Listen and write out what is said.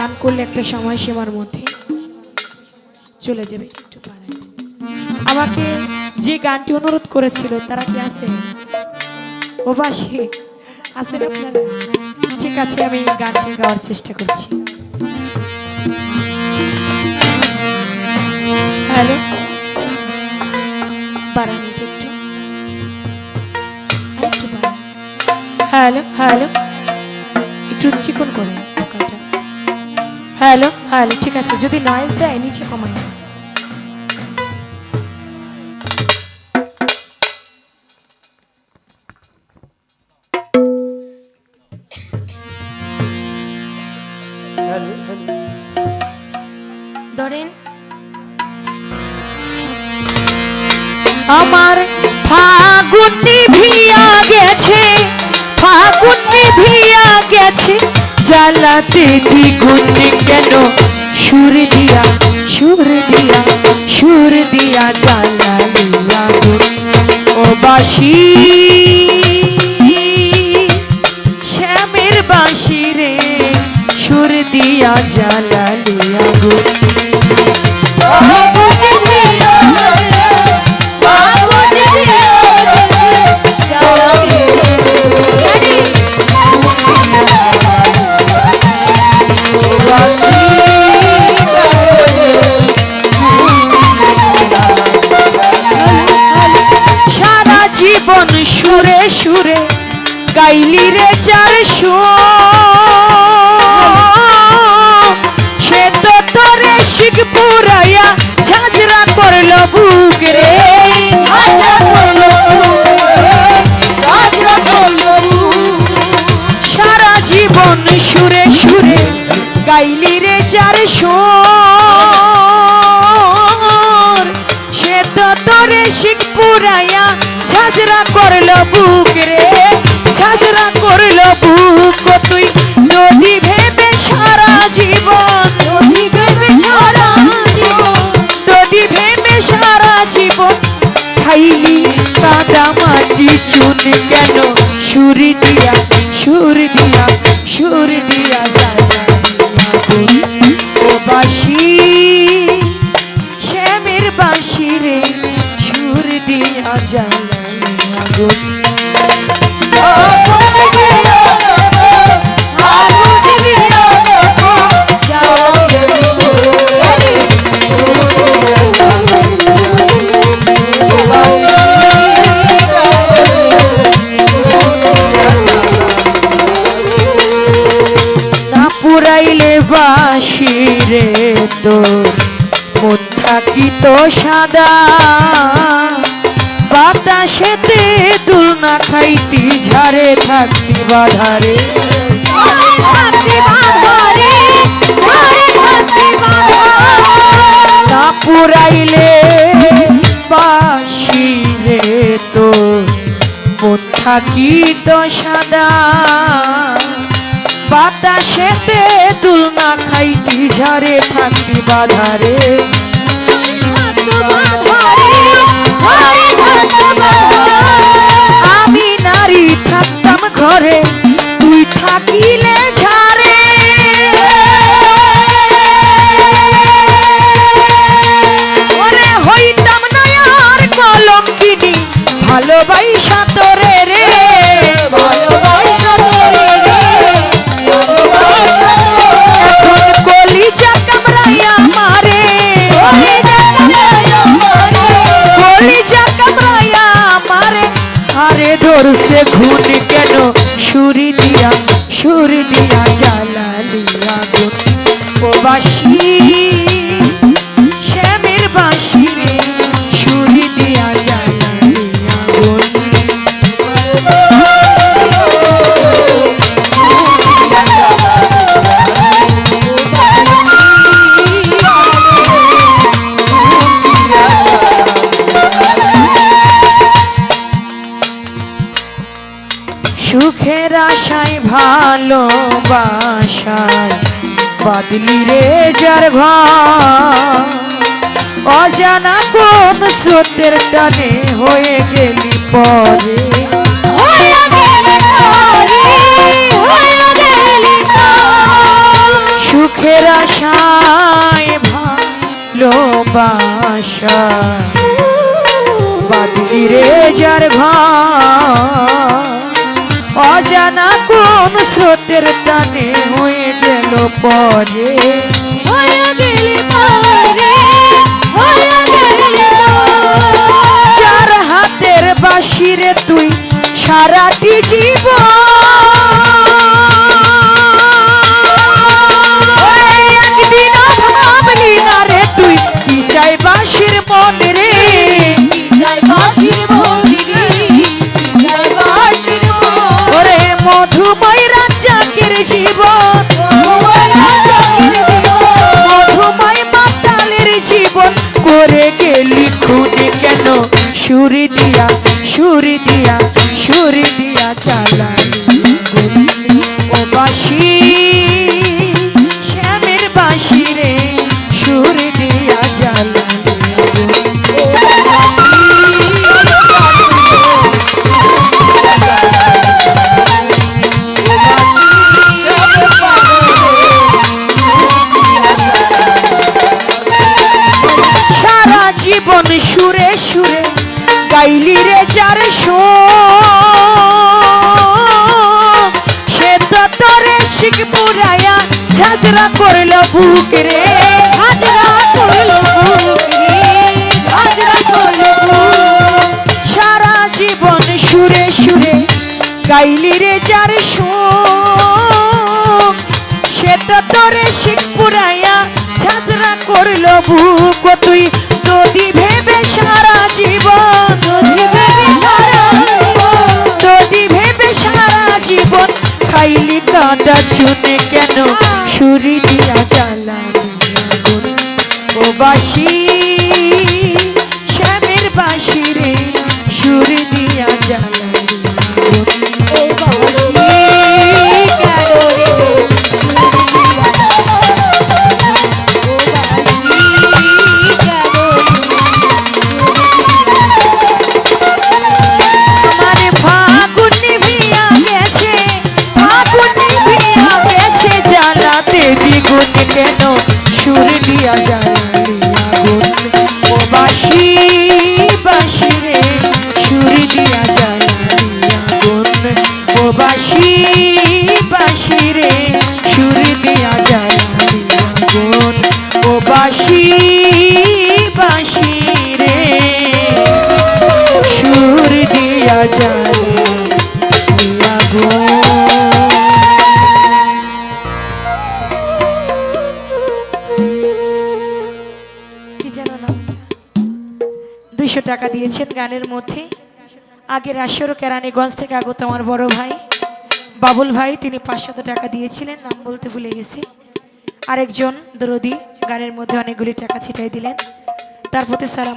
গান করলে একটা সময় সীমার মধ্যে চলে যাবে একটু। আমাকে যে গানটি অনুরোধ করেছিল, তারা কি আছে? ওবাসী আছেন আপনারা? ঠিক আছে, আমি গানটি গাওয়ার চেষ্টা করছি। হ্যালো? Hello hello? একটু চিকন করেন। হ্যালো হ্যালো, ঠিক আছে, যদি নয়েজ দেয়, নিচে ধরেন আমার ফাগুন নিভিয়া গেছে, ফাগুন নিভিয়া গেছে। জ্বালাতে দ্বিগুণ কেন? সুর দিয়া সুর দিয়া সুর দিয়া জ্বালালি আগুন। ও বাসি সুরে গাইলি রে চার সে তো তোরে শিখ পুরাইয়া ঝাঁঝরা করল বুক রে সারা জীবন সুরে সুরে গাইলি রে চার সে তো তোরে শিখ পুরাইয়া ঝাঁঝরা করল বুক রে ঝাঁঝরা করল বুক। তুই নদী ভেবে সারা জীবন নদী ভেবে সারা জীবন। খাইলি কাদা মাটি চুন কেন সুর দিয়া সুর দিয়া সুর দিয়া যায় ও বাসি শ্যামের বাঁশি রে সুর দিয়া জ্বালানি আগুন না পুরাইলে বাসি রে তোর। মন থাকি তো সাদা। বাতাসেতে দুল না খাইতি ঝাড়ে থাকতি বাধারে। না পুরাইলে বাসি রে তোর মন থাকি তো সাদা বাতাসেতে দুল না খাইতি ঝাড়ে থাকতি বাধারে। আমি ঘরে কেন সুরি দিয়া সুরি দিয়া জ্বালালি আগুন ও আশায় ভালোবাসায়। বাদলি রে যার অজানা কোন স্রোতের টানে হয়ে গেলি পরে। সুখ সুখের আশায় ভালোবাসা বাদলি রে যার ঘর। অজানা কোন স্রোতের টানে হয়ে গেল পরে। জীবন সুরে সুরে গাইলি রে যার শো সে তো তোরে শিখ পুরায়া ঝাঁঝরা করল বুক রে। করল হাজরা করল সারা জীবন সুরে সুরে গাইলি রে যার সে তো তোরে শিখ পুরায়া ঝাঁঝরা করল বুক কাঁদা চুনে কেন? সুরি দিয়া জ্বালা ও বাসি শ্যামের বাসি রে সুরি দিয়া জ্বালা দুইশো টাকা দিয়েছেন গানের মধ্যে। আগের আসর কেরানীগঞ্জ থেকে আগত আমার বড় ভাই। বাবুল ভাই, তিনি পাঁচশত টাকা দিয়েছিলেন, নাম বলতে ভুলে গেছি। আরেকজন দরদি গানের মধ্যে অনেকগুলি টাকা ছিটাই দিলেন। তার প্রতি সালাম